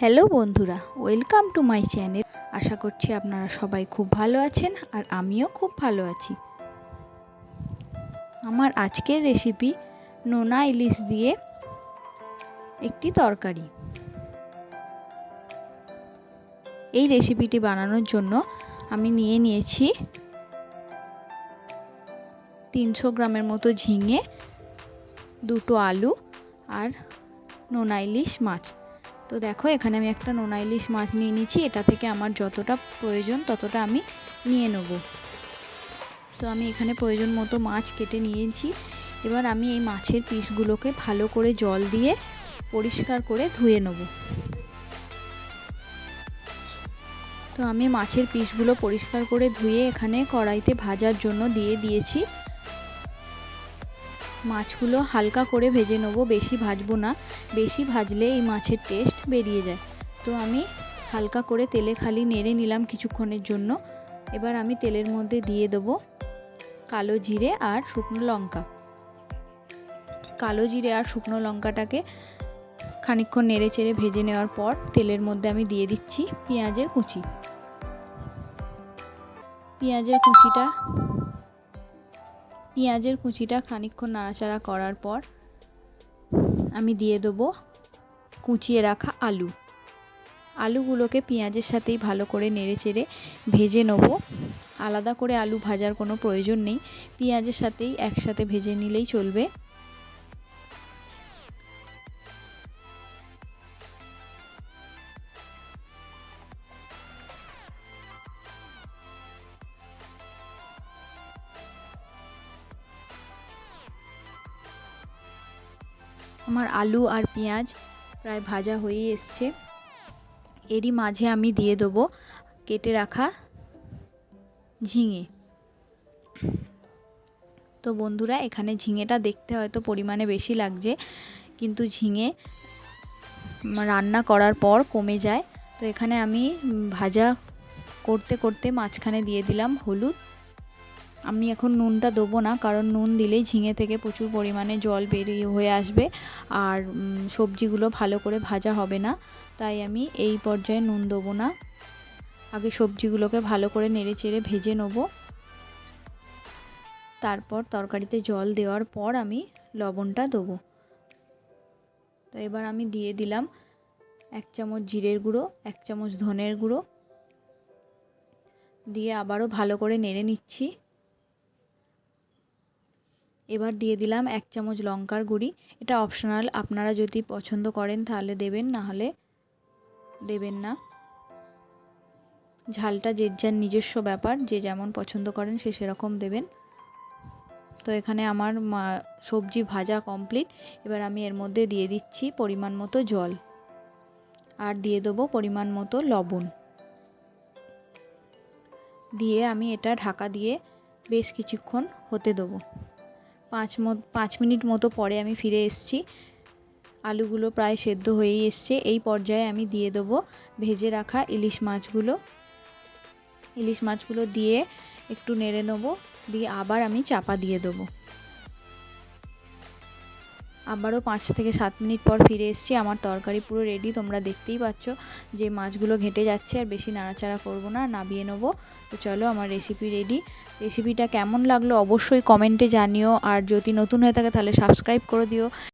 Hello বন্ধুরা, welcome to my channel. আশা করছি আপনারা সবাই খুব ভালো আছেন আর আমিও খুব ভালো আছি। আমার আজকের রেসিপি নোনা ইলিশ দিয়ে একটি তরকারি। এই রেসিপিটি বানানোর জন্য আমি নিয়ে নিয়েছি তিনশো গ্রামের মতো ঝিঙে, দুটো আলু আর নোনা ইলিশ মাছ। তো দেখো, এখানে আমি একটা নোনা ইলিশ মাছ নিয়ে নিচ্ছি। এটা থেকে আমার যতটা প্রয়োজন ততটা আমি নিয়ে নেব। তো আমি এখানে প্রয়োজন মতো মাছ কেটে নিয়েছি। এবার আমি এই মাছের পিসগুলোকে ভালো করে জল দিয়ে পরিষ্কার করে ধুয়ে নেব। তো আমি মাছের পিসগুলো পরিষ্কার করে ধুয়ে এখানে কড়াইতে ভাজার জন্য দিয়ে দিয়েছি। মাছগুলো হালকা করে ভেজে নেব, বেশি ভাজবো না। বেশি ভাজলে এই মাছের টেস্ট বেরিয়ে যায়। তো আমি হালকা করে তেলে খালি নেড়ে নিলাম কিছুক্ষণের জন্য। এবার আমি তেলের মধ্যে দিয়ে দেবো কালো জিরে আর শুকনো লঙ্কা। কালো জিরে আর শুকনো লঙ্কাটাকে খানিক্ষণ নেড়ে চেড়ে ভেজে নেওয়ার পর তেলের মধ্যে আমি দিয়ে দিচ্ছি পেঁয়াজের কুচি। পেঁয়াজের কুচিটা পেঁয়াজের কুচিটা খানিক্ষণ নাড়াচাড়া করার পর আমি দিয়ে দেবো কুচিয়ে রাখা আলু। আলুগুলোকে পেঁয়াজের সাথেই ভালো করে নেড়ে চেড়ে ভেজে নেব। আলাদা করে আলু ভাজার কোনো প্রয়োজন নেই। পেঁয়াজের সাথেই একসাথে ভেজে নিলেই চলবে। আমার আলু আর পেঁয়াজ প্রায় ভাজা হয়ে এসছে। এরই মাঝে আমি দিয়ে দেবো কেটে রাখা ঝিঙে। তো বন্ধুরা, এখানে ঝিঙেটা দেখতে হয়তো পরিমাণে বেশি লাগছে, কিন্তু ঝিঙে রান্না করার পর কমে যায়। তো এখানে আমি ভাজা করতে করতে মাঝখানে দিয়ে দিলাম হলুদ। আমি এখন নুনটা দেবো না, কারণ নুন দিলেই ঝিঙে থেকে প্রচুর পরিমাণে জল বেরিয়ে হয়ে আসবে আর সবজিগুলো ভালো করে ভাজা হবে না, তাই আমি এই পর্যায়ে নুন দেবো না। আগে সবজিগুলোকে ভালো করে নেড়ে চেড়ে ভেজে নেব। তারপর তরকারিতে জল দেওয়ার পর আমি লবণটা দেবো। তো এবার আমি দিয়ে দিলাম এক চামচ জিরের গুঁড়ো, এক চামচ ধনের গুঁড়ো। দিয়ে আবারও ভালো করে নেড়ে নিচ্ছি। এবার দিয়ে দিলাম এক চামচ লঙ্কার গুঁড়ি। এটা অপশনাল আপনারা যদি পছন্দ করেন তাহলে দেবেন, না হলে দেবেন না। ঝালটা যে যার নিজস্ব ব্যাপার, যে যেমন পছন্দ করেন সে সেরকম দেবেন। তো এখানে আমার সবজি ভাজা কমপ্লিট এবার আমি এর মধ্যে দিয়ে দিচ্ছি পরিমাণ মতো জল। আর দিয়ে দেবো পরিমাণ মতো লবণ। দিয়ে আমি এটা ঢাকা দিয়ে বেশ কিছুক্ষণ হতে দেবো। পাঁচ পাঁচ মিনিট মতো পরে আমি ফিরে এসছি। আলুগুলো প্রায় সেদ্ধ হয়েই এসছে। এই পর্যায়ে আমি দিয়ে দেবো ভেজে রাখা ইলিশ মাছগুলো। ইলিশ মাছগুলো দিয়ে একটু নেড়ে নেব, দিয়ে আবার আমি চাপা দিয়ে দেবো। আবারও পাঁচ থেকে সাত মিনিট পর ফিরে এসেছি। আমার তরকারি পুরো রেডি তোমরা দেখতেই পাচ্ছ যে মাছগুলো ঘেটে যাচ্ছে আর বেশি নাড়াচাড়া করব না নাবিয়ে নেব। তো চলো, আমার রেসিপি রেডি রেসিপিটা কেমন লাগল অবশ্যই কমেন্টে জানিও। আর যদি নতুন হয়ে থাকে, তাহলে সাবস্ক্রাইব করে দিও।